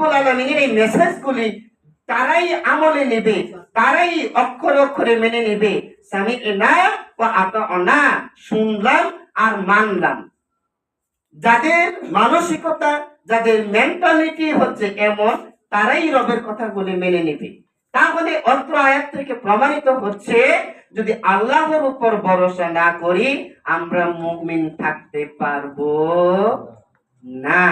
রব্বুল আলমিনের এই তারাই আমলে নেবে, তারাই অক্ষরে অক্ষরে মেনে নেবে। স্বামী ও আত না শুনলাম আর মানলাম। যাদের মানসিকতা, যাদের মেন্টালিটি হচ্ছে এমন, তারাই রবের কথাগুলি মেনে নেবে। তাহলে আয়াত থেকে প্রমাণিত হচ্ছে, যদি আল্লাহর উপর ভরসা না করি, আমরা মুমিন থাকতে পারব না।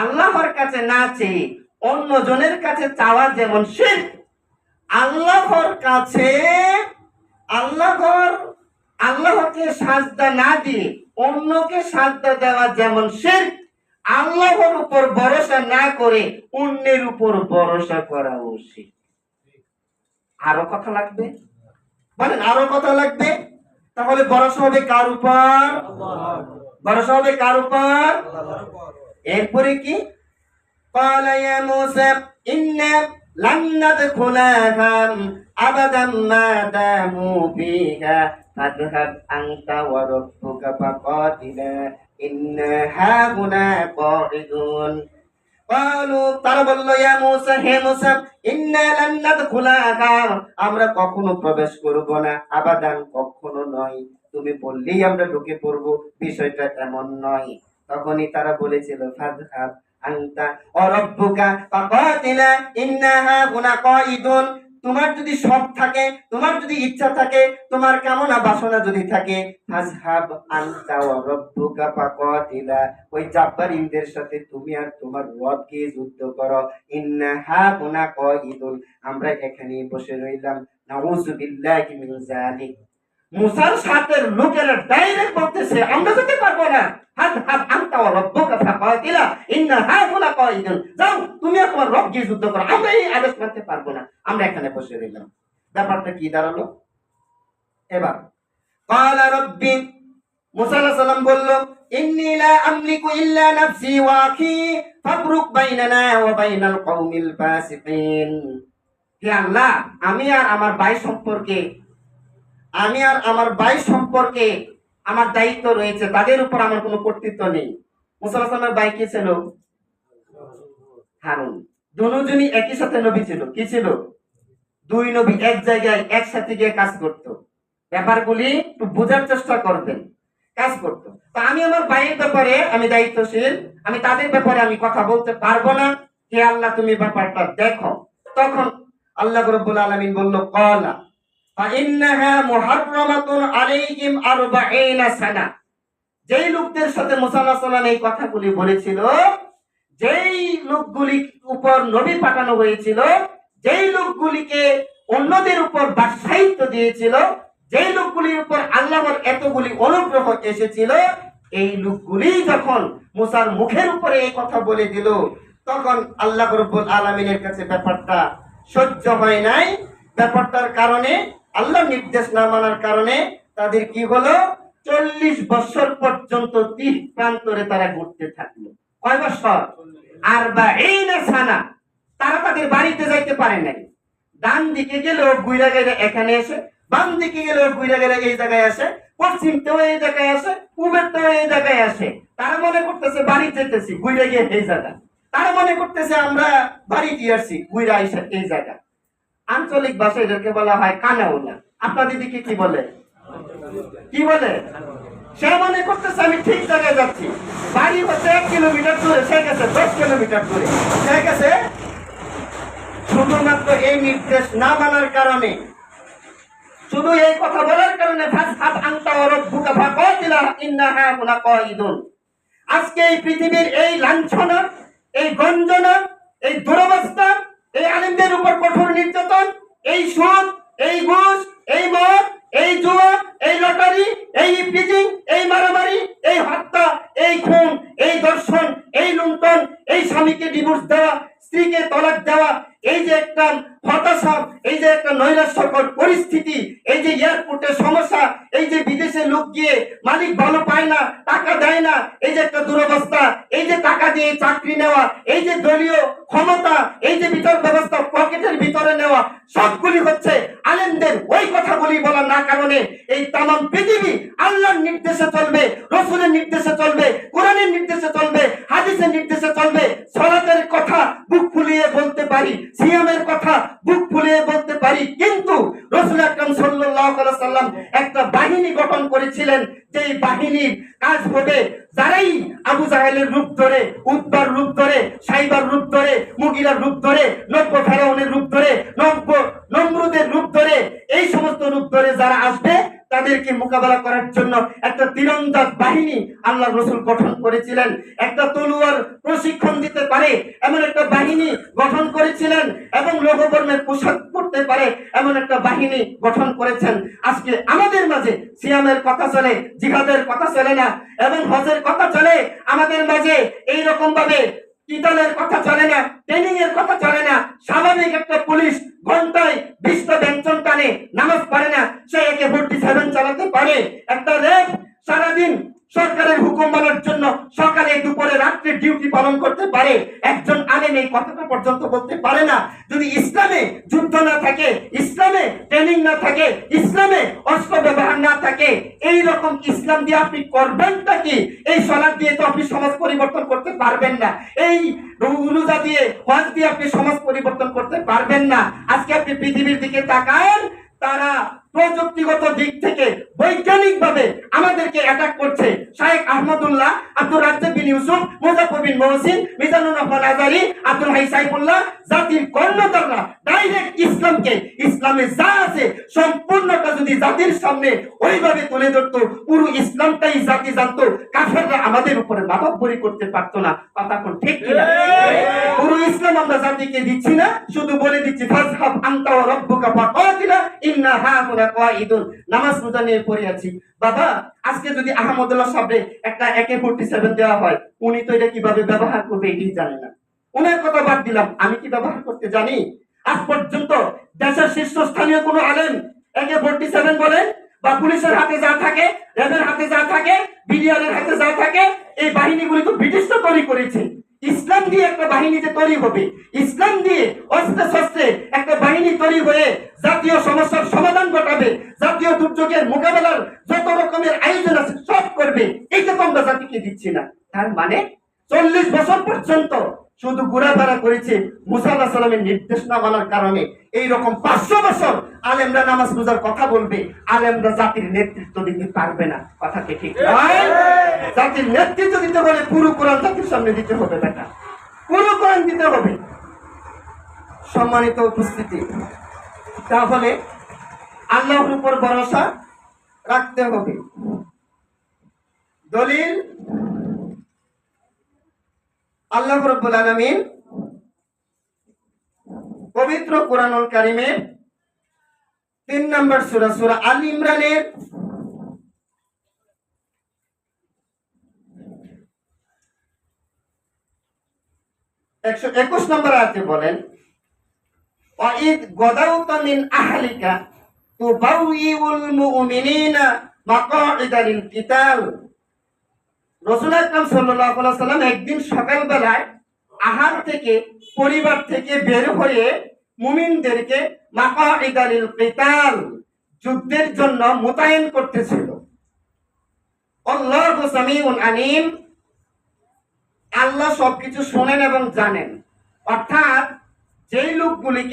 আল্লাহর কাছে না চেয়ে অন্য জনের কাছে চাওয়া যেমন শিরক আল্লাহর কাছে, আল্লাহর, আল্লাহকে সাজদা না দিয়ে অন্যকে সাজদা দেওয়া যেমন শিরক আল্লাহর উপর ভরসা না করে অন্যের উপর ভরসা করা উচিত। আরও কথা লাগবে? বলেন, আরও কথা লাগবে? তাহলে ভরসা হবে কার উপর? ভরসা হবে কার উপর? এরপরে কি? قال يا موسى إنا لن ندخلها أبدا ما داموا فيها فاذهب أنت وربك فقاتلا إنا هاهنا قاعدون قالوا তারা বলল ইয়া মুসা হে মুসা ইন্না লান নাদখুলাহা আমরা কখনো প্রবেশ করব না আবাদান কখনো নয় তুমি বললেই আমরা ঢুকে পড়ব বিষয়টা এমন নয় তখনই তারা বলেছিল ফাদহাব তোমার যদি সব থাকে, তোমার যদি ইচ্ছা থাকে, তোমার কামনা বাসনা যদি থাকে ওই জাব্বারিনদের সাথে তুমি আর তোমার যুদ্ধ করো। গুনা কাইদুন আমরা এখানে বসে রইলাম। জালিক মুসার লোকেরা ডাইরেক্ট বলতেছে, আমরা যেতে পারব না। আনতা কাতিলা ইন্না যাও, তুমি তোমার রব গিয়ে যুদ্ধ করো, আমরা এই আদেশ মানতে পারব না। আমরা এখানে বসে রইলাম। ব্যাপারটা কি দাঁড়াল? এবার কালা রব্বি, মুসা সালাম বলল, ইন্নি লা আমলিকু ইল্লা নাফসি ওয়া আখি, ফাবরুক বাইনানা ওয়া বাইনাল কওমিল ফাসিকিন। হে আল্লাহ, আমি আর আমার ভাই সম্পর্কে, আমি আর আমার ভাই সম্পর্কে আমার দায়িত্ব রয়েছে, তাদের উপর আমার কোনো কর্তৃত্ব নেই। মুসালামের ভাই কি ছিল হারুন দুজনই একই সাথে নবী ছিল কি ছিল দুই নবী এক জায়গায় একসাথে গিয়ে কাজ করত ব্যাপারগুলি একটু বোঝার চেষ্টা করবেন কাজ করত তো আমি আমার ভাইয়ের ব্যাপারে আমি দায়িত্বশীল আমি তাদের ব্যাপারে আমি কথা বলতে পারবো না হে আল্লাহ তুমি ব্যাপারটা দেখো তখন আল্লাহ রব্বুল আলামিন বলল কলা فإنها محرمة عليهم أربعين سنة যেই লোকদের সাথে মুসা আলাহিস এই কথাগুলি বলেছিল, যেই লোকগুলি উপর নবী পাঠানো হয়েছিল, যেই লোকগুলিকে অন্যদের উপর বাসায়িত্ব দিয়েছিল, যেই লোকগুলির উপর আল্লাহর এতগুলি অনুগ্রহ এসেছিল, এই লোকগুলি যখন মুসার মুখের উপরে এই কথা বলে দিল, তখন আল্লাহ রব্বুল আলমিনের কাছে ব্যাপারটা সহ্য হয় নাই। ব্যাপারটার কারণে আল্লাহ নির্দেশ না মানার কারণে তাদের কি হলো? চল্লিশ বছর পর্যন্ত তীর প্রান্তরে তারা ঘুরতে থাকল। কয় বছর? আর বা এই না সানা। তারা তাদের বাড়িতে যাইতে পারে নাই। ডান দিকে গেলেও গুইরা গেলে এখানে এসে, বাম দিকে গেলেও গুইরা গেলে এই জায়গায় আসে পশ্চিম তেও এই জায়গায় আসে পূবের তেও এই জায়গায় আসে। তারা মনে করতেছে, বাড়ি যেতেছি গুইরা গিয়ে এই জায়গা। তারা মনে করতেছে, আমরা বাড়ি দিয়ে আসছি গুইরা এসে এই জায়গা। আঞ্চলিক ভাষায় এদেরকে বলা হয় কানাউলা আপনাদের দিকে কি বলে? কি বলে সে মনে করতেছে, আমি ঠিক জায়গায় যাচ্ছি। বাড়ি হচ্ছে এক কিলোমিটার দূরে, সে গেছে দশ কিলোমিটার দূরে। সে গেছে শুধুমাত্র এই নির্দেশ না মানার কারণে। শুধু এই কথা বলার কারণে ফাসহাব আনতা ওয়া রাব্বুকা ফাকাতিলা ইন্নাহা হুনা কাইদুন আজকে এই পৃথিবীর এই লাঞ্ছনা, এই গঞ্জনা, এই দুরবস্থা, এই আলিমদের উপর কঠোর নির্যাতন, এই সুদ, এই ঘুষ, এই মদ এই জুয়া এই লটারি, এই ইপিজিং, এই মারামারি, এই হত্যা, এই খুন, এই দর্শন এই লুণ্ঠন, এই স্বামীকে ডিভোর্স দেওয়া, স্ত্রীকে তলাক দেওয়া এই যে একটা হতাশা এই যে একটা নৈরাশ্যকর পরিস্থিতি এই যে এয়ারপোর্টের সমস্যা এই যে বিদেশে লোক গিয়ে মালিক ভালো পায় না টাকা দেয় না। এই যে একটা দুরবস্থা, এই যে টাকা দিয়ে চাকরি নেওয়া, এই যে দলীয় ক্ষমতা, এই যে বিচার ব্যবস্থা পকেটের ভিতরে নেওয়া, সবগুলি হচ্ছে আলেমদের ওই কথাগুলি বলার না কারণে এই তাম পৃথিবী আল্লাহর নির্দেশে চলবে, রসুলের নির্দেশে চলবে, কোরআনের নির্দেশে চলবে, হাদিসের নির্দেশে চলবে। সলাতের কথা বুক ফুলিয়ে বলতে পারি, সিয়ামের কথা বুক ফুলিয়ে বলতে পারি, কিন্তু রসুল আকরাম সাল্লাম একটা বাহিনী গঠন করেছিলেন, যেই বাহিনীর কাজ হবে যারাই আবু জাহেলের রূপ ধরে উদ্বার রূপ ধরে, সাইবার রূপ ধরে, মুগিরার রূপ ধরে, নব্য ফেরাউনের রূপ ধরে, নব্য নমরুদের রূপ ধরে, এই সমস্ত রূপ ধরে যারা আসবে, তাদেরকে মোকাবেলা করার জন্য একটা তীরন্দাজ বাহিনী আল্লাহ রসুল গঠন করেছিলেন। একটা তলুয়ার প্রশিক্ষণ দিতে পারে, এমন একটা বাহিনী গঠন করেছিলেন এবং লোহবর্ণের পোশাক পরতে পারে এমন একটা বাহিনী গঠন করেছেন। আজকে আমাদের মাঝে সিয়ামের কথা চলে, জিহাদের কথা চলে না, এবং হজের কথা চলে, আমাদের মাঝে এই রকম ভাবে কিতালের কথা চলে না ট্রেনিং এর কথা চলে না, স্বাভাবিক একটা পুলিশ ঘন্টায় বিশটা ব্যঞ্জন টানে, নামাজ পড়ে না, সে একে ফোর্টি সেভেন চালাতে পারে। একটা রেপ সারাদিন সরকারের হুকুম মানার জন্য সকালে দুপুরে রাত্রে ডিউটি পালন করতে পারে। একজন আলেম এই কথাটা পর্যন্ত বলতে পারে না। যদি ইসলামে যুদ্ধ না থাকে, ইসলামে ট্রেনিং না থাকে, ইসলামে অস্ত্র ব্যবহার না থাকে, এই রকম ইসলাম দিয়ে আপনি করবেনটা কি? এই সলাদ দিয়ে তো আপনি সমাজ পরিবর্তন করতে পারবেন না। এই রুজা দিয়ে, হজ দিয়ে আপনি সমাজ পরিবর্তন করতে পারবেন না। আজকে আপনি পৃথিবীর দিকে তাকান, তারা প্রযুক্তিগত দিক থেকে বৈজ্ঞানিক ভাবে আমাদেরকে অ্যাটাক করছে শাহেক আহমদুল্লাহ আব্দুল রাজ্জাক বিন ইউসুফ মুজাফর বিন মহসিন, মিজানুর রহমান আজারি আব্দুল হাই সাইফুল্লাহ জাতির কর্ণধাররা ডাইরেক্ট ইসলামকে, ইসলামে যা আছে সম্পূর্ণটা যদি জাতির সামনে ওইভাবে তুলে ধরতো, পুরো ইসলামটাই জাতি জানতো, কাফেররা আমাদের উপরে মাতব্বরি করতে পারতো না। কথা কোন ঠিক কিনা পুরো ইসলাম আমরা জাতিকে দিচ্ছি না, শুধু বলে দিচ্ছি, ফাজহাব আনতা ওয়া রাব্বুকা ফাকাতিলা ইন্না হাহুনা কাঈদুন নামাজ রোজা নিয়ে আছি। বাবা, আজকে যদি আহমদুল্লাহ সাহেবরে একটা একে ফোর্টি সেভেন দেওয়া হয়, উনি তো এটা কীভাবে ব্যবহার করবে এটাই জানে না। উনার কথা বাদ দিলাম, আমি কি ব্যবহার করতে জানি? আজ পর্যন্ত দেশের শীর্ষস্থানীয় কোনো আলেম একে ফোর্টি সেভেন বলেন বা পুলিশের হাতে যা থাকে, র্যাবের হাতে যা থাকে, বিডিআরের হাতে যা থাকে, এই বাহিনীগুলি তো ব্রিটিশরা তৈরি করেছে। ইসলাম দিয়ে একটা বাহিনী যে তৈরি হবে। ইসলাম দিয়ে অস্ত্র শস্ত্রে একটা বাহিনী তৈরি হয়ে জাতীয় সমস্যার সমাধান ঘটাবে, জাতীয় দুর্যোগের মোকাবেলার যত রকমের আয়োজন আছে সব করবে। এই তো আমরা জাতিকে দিচ্ছি না। তার মানে চল্লিশ বছর পর্যন্ত শুধু ঘোরাফেরা করেছে মুসা আল্লাহ সাল্লামের নির্দেশ না মানার কারণে। এই রকম পাঁচশো বছর আলেমরা নামাজ রোজার কথা বলবে আলেমরা জাতির নেতৃত্ব দিতে পারবে না। কথা কি ঠিক নয়? জাতির নেতৃত্ব দিতে হলে পুরো কোরআন জাতির সামনে দিতে হবে বেটা। পুরো কোরআন দিতে হবে। সম্মানিত উপস্থিতি তাহলে আল্লাহর উপর ভরসা রাখতে হবে। দলিল আল্লাহ রব্বুল আলামিন পবিত্র কোরআনুল কারিমের তিন নম্বর সূরা সূরা আল ইমরানের একশো একুশ নম্বর আয়াতে বলেন وَإِذْ غَدَوْتَ مِنْ أَهْلِكَ تُبَوِّئُ الْمُؤْمِنِينَ مَقَاعِدَ لِلْقِتَالِ রসুল আকরাম সাল্লাম একদিন সকালবেলায় আহার থেকে পরিবার থেকে বের হয়ে মুমিনদেরকে মাকাইদা লিল কিতাল, যুদ্ধের জন্য মোতায়েন করতেছিল। আল্লাহু সামিউন আলিম। আল্লাহ সবকিছু শোনেন এবং জানেন। অর্থাৎ যেই লোকগুলিকে